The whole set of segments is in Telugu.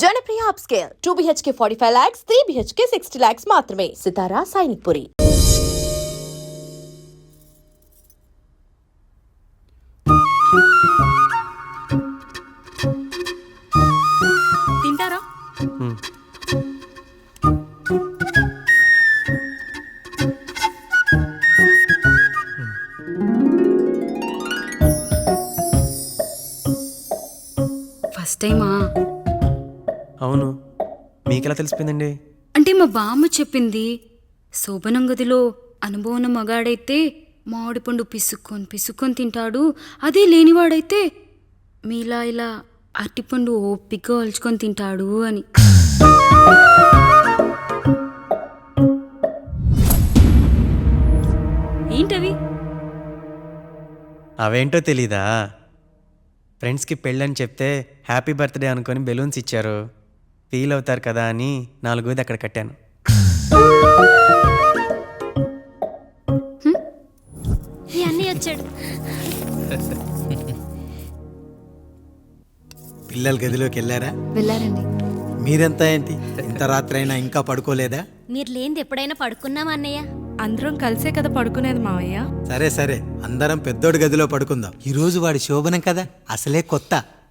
Janapriya upscale two BHK forty five lakhs three BHK sixty lakhs మాత్రమే. సితారా సైనిక్ పురి. తింటారా? ఫస్ట్ టైమా? అవును. మీకెలా తెలిసిపోయిందండి? అంటే మా బామ్మ చెప్పింది శోభనం గదిలో అనుభవం మగాడైతే మామిడి పండు పిసుక్కొని పిసుక్కొని తింటాడు అదే లేనివాడైతే మీలా ఇలా అరటిపండు ఓపిగ్గా ఒలుచుకొని తింటాడు అని. ఏంటవి? అవేంటో తెలీదా? ఫ్రెండ్స్కి పెళ్ళని చెప్తే హ్యాపీ బర్త్డే అనుకొని బెలూన్స్ ఇచ్చారు. ఫీల్ అవుతారు కదా అని నాలుగోది అక్కడ కట్టాను. అన్నీ వచ్చాడు. పిల్లల గదిలోకి వెళ్ళారా? వెళ్ళారండి. మీరెంత ఏంటి? ఇంత రాత్రి అయినా ఇంకా పడుకోలేదా? మీరు లేనిది ఎప్పుడైనా పడుకున్నామా అన్నయ్య? అందరం కలిసే కదా పడుకునేది మావయ్య. సరే సరే. అందరం పెద్దోడి గదిలో పడుకుందాం. ఈ రోజు వాడి శోభనం కదా? అసలే కొత్త.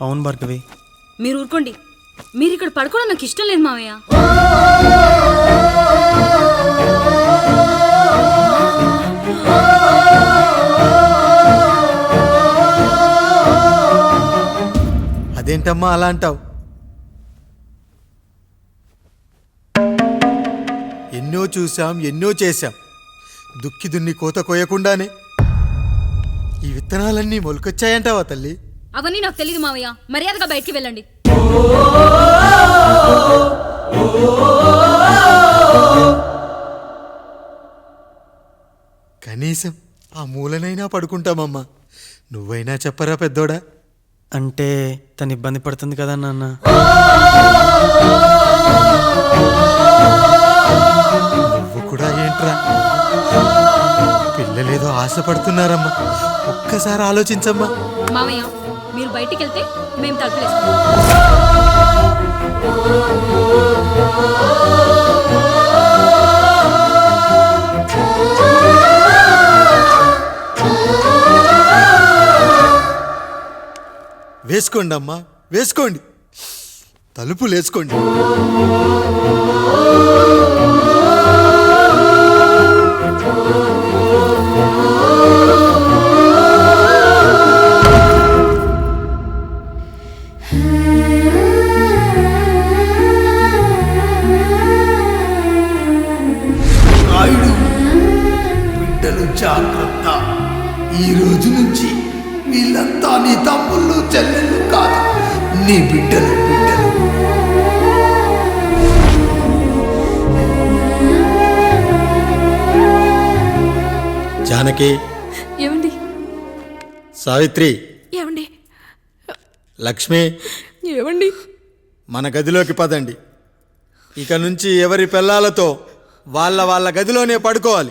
అవును భార్గవి. మీరు ఊరుకోండి. మీరు ఇక్కడ పడుకోవడం నాకు ఇష్టం లేదు మావయ్య. అదేంటమ్మా అలా అంటావు? ఎన్నో చూసాం ఎన్నో చేశాం. దుక్కి దున్ని కోత కోయకుండానే. ఈ విత్తనాలన్నీ మొలకొచ్చాయంటావా తల్లి? అవన్నీ నాకు తెలియదు మావయ్య. మర్యాదగా బయటికి వెళ్ళండి. కనీసం ఆ మూలనైనా పడుకుంటామమ్మా. నువ్వైనా చెప్పరా పెద్దోడా? అంటే తను ఇబ్బంది పడుతుంది కదా నాన్న. నువ్వు కూడా ఏంట్రా? పిల్లలేదో ఆశపడుతున్నారమ్మా. ఒక్కసారి ఆలోచించమ్మా. మావయ్య మీరు బయటికి వెళ్తే మేము తలుపులేసుకుంటాం వేసుకోండి అమ్మా వేసుకోండి. తలుపులు వేసుకోండి జాగ్రత్త. ఈ రోజు నుంచి వీళ్ళంతా నీ తమ్ముళ్ళు చెల్లెళ్ళు కాదు నీ బిడ్డలు బిడ్డలు. జానకి. ఏమండి? సావిత్రి. ఏమండి? లక్ష్మి. ఏమండి? మన గదిలోకి పదండి. ఇక నుంచి ఎవరి పిల్లలతో వాళ్ళ వాళ్ళ గదిలోనే పడుకోవాలి.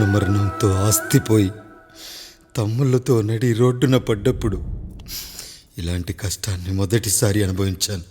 మా మరణంతో ఆస్తిపోయి తమ్ముళ్ళతో నడి రోడ్డున పడ్డప్పుడు ఇలాంటి కష్టాన్ని మొదటిసారి అనుభవించాను.